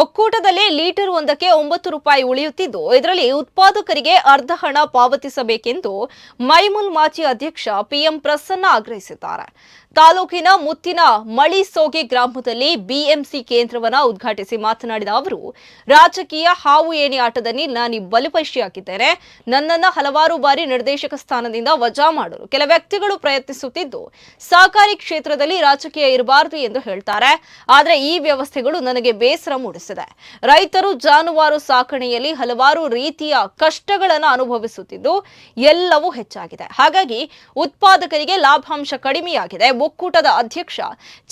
ಒಕ್ಕೂಟದಲ್ಲಿ ಲೀಟರ್ ಒಂದಕ್ಕೆ ಒಂಬತ್ತು ರೂಪಾಯಿ ಉಳಿಯುತ್ತಿದ್ದು, ಇದರಲ್ಲಿ ಉತ್ಪಾದಕರಿಗೆ ಅರ್ಧ ಹಣ ಪಾವತಿಸಬೇಕೆಂದು ಮೈಮುಲ್ ಮಾಜಿ ಅಧ್ಯಕ್ಷ ಪಿಎಂ ಪ್ರಸನ್ನ ಆಗ್ರಹಿಸಿದ್ದಾರೆ. ತಾಲೂಕಿನ ಮುತ್ತಿನ ಮಳಿಸೋಗೆ ಗ್ರಾಮದಲ್ಲಿ ಬಿಎಂಸಿ ಕೇಂದ್ರವನ್ನು ಉದ್ಘಾಟಿಸಿ ಮಾತನಾಡಿದ ಅವರು, ರಾಜಕೀಯ ಹಾವು ಏಣಿ ಆಟದಲ್ಲಿ ನಾನು ಬಲಿಪಶಿಯಾಗಿದ್ದೇನೆ. ನನ್ನನ್ನು ಹಲವಾರು ಬಾರಿ ನಿರ್ದೇಶಕ ಸ್ಥಾನದಿಂದ ವಜಾ ಮಾಡಲು ಕೆಲ ವ್ಯಕ್ತಿಗಳು ಪ್ರಯತ್ನಿಸುತ್ತಿದ್ದು, ಸಹಕಾರಿ ಕ್ಷೇತ್ರದಲ್ಲಿ ರಾಜಕೀಯ ಇರಬಾರದು ಎಂದು ಹೇಳ್ತಾರೆ. ಆದರೆ ಈ ವ್ಯವಸ್ಥೆಗಳು ನನಗೆ ಬೇಸರ ಮೂಡಿಸಿದೆ. ರೈತರು ಜಾನುವಾರು ಸಾಕಣೆಯಲ್ಲಿ ಹಲವಾರು ರೀತಿಯ ಕಷ್ಟಗಳನ್ನು ಅನುಭವಿಸುತ್ತಿದ್ದು ಎಲ್ಲವೂ ಹೆಚ್ಚಾಗಿದೆ. ಹಾಗಾಗಿ ಉತ್ಪಾದಕರಿಗೆ ಲಾಭಾಂಶ ಕಡಿಮೆಯಾಗಿದೆ. ಒಕ್ಕೂಟದ ಅಧ್ಯಕ್ಷ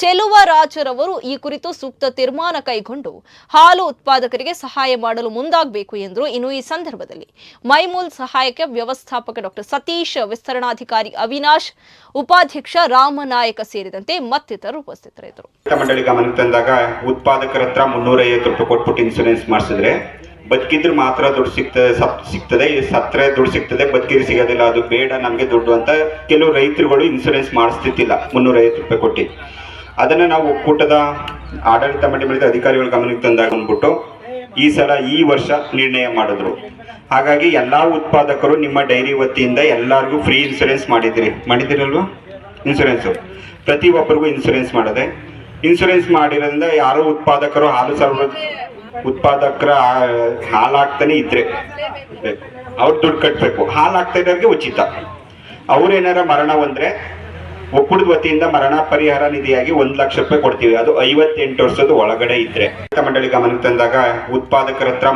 ಚೆಲುವರಾಜರವರು ಈ ಕುರಿತು ಸೂಕ್ತ ತೀರ್ಮಾನ ಕೈಗೊಂಡು ಹಾಲು ಉತ್ಪಾದಕರಿಗೆ ಸಹಾಯ ಮಾಡಲು ಮುಂದಾಗಬೇಕು ಎಂದರು. ಇನ್ನು ಈ ಸಂದರ್ಭದಲ್ಲಿ ಮೈಮೂಲ್ ಸಹಾಯಕ ವ್ಯವಸ್ಥಾಪಕ ಡಾಕ್ಟರ್ ಸತೀಶ್ ವಿಸ್ತರಣಾಧಿಕಾರಿ ಅವಿನಾಶ್, ಉಪಾಧ್ಯಕ್ಷ ರಾಮನಾಯಕ ಸೇರಿದಂತೆ ಮತ್ತಿತರರು ಉಪಸ್ಥಿತರಿದ್ದರು. ಮಂಡಳಿ ಗಮನಕ್ಕೆ ತಂದಾಗ ಉತ್ಪಾದಕರ ಹತ್ರ ಮುನ್ನೂರ ಐವತ್ತು ರೂಪಾಯಿ ಕೊಟ್ಬಿಟ್ಟು ಇನ್ಸೂರೆನ್ಸ್ ಮಾಡಿಸಿದ್ರೆ ಬದುಕಿದ್ರೆ ಮಾತ್ರ ದುಡ್ಡು ಸಿಗ್ತದೆ ಸಪ್, ಸಿಗ್ತದೆ ಸತ್ತರೆ ದುಡ್ಡು ಸಿಗ್ತದೆ, ಬದುಕಿದ್ರೆ ಸಿಗೋದಿಲ್ಲ, ಅದು ಬೇಡ, ನಮಗೆ ದುಡ್ಡು ಅಂತ ಕೆಲವು ರೈತರುಗಳು ಇನ್ಸೂರೆನ್ಸ್ ಮಾಡಿಸ್ತಿತ್ತಿಲ್ಲ ಮುನ್ನೂರ ಐವತ್ತು ರೂಪಾಯಿ ಕೊಟ್ಟು. ಅದನ್ನ ನಾವು ಒಕ್ಕೂಟದ ಆಡಳಿತ ಮಂಡಳಿ ಅಧಿಕಾರಿಗಳ ಗಮನಕ್ಕೆ ತಂದಾಗ ಅಂದ್ಬಿಟ್ಟು ಈ ಸಲ ಈ ವರ್ಷ ನಿರ್ಣಯ ಮಾಡಿದ್ರು. ಹಾಗಾಗಿ ಎಲ್ಲ ಉತ್ಪಾದಕರು ನಿಮ್ಮ ಡೈರಿ ವತಿಯಿಂದ ಎಲ್ಲರಿಗೂ ಫ್ರೀ ಇನ್ಸೂರೆನ್ಸ್ ಮಾಡಿದ್ರಿ. ಮಾಡಿದಿರಲ್ವಾ? ಇನ್ಸೂರೆನ್ಸು ಪ್ರತಿ ಒಬ್ಬರಿಗೂ ಇನ್ಸೂರೆನ್ಸ್ ಮಾಡದೆ ಇನ್ಸೂರೆನ್ಸ್ ಮಾಡಿರೋದ್ರಿಂದ ಯಾರೋ ಉತ್ಪಾದಕರು ಹಾಲು ಸರ್ವ ಉತ್ಪಾದಕರ ಹಾಲಾಗ್ತಾನೆ ಇದ್ರೆ. ಅವ್ರು ದುಡ್ಡು ಕಟ್ಟಬೇಕು ಹಾಲಾಗ್ತಾ ಹಾಕ್ತಾ ಇರೋರಿಗೆ ಉಚಿತ. ಅವ್ರೇನಾರ ಮರಣ ಹೊಂದ್ರೆ ಒಕ್ಕೂಟದ ವತಿಯಿಂದ ಮರಣ ಪರಿಹಾರ ನಿಧಿಯಾಗಿ ಒಂದು ಲಕ್ಷ ರೂಪಾಯಿ ಕೊಡ್ತೀವಿ. ಅದು ಐವತ್ತೆಂಟು ವರ್ಷದ ಒಳಗಡೆ ಇದ್ರೆ. ಮಂಡಳಿ ಗಮನಕ್ಕೆ ತಂದಾಗ ಉತ್ಪಾದಕರ ಹತ್ರ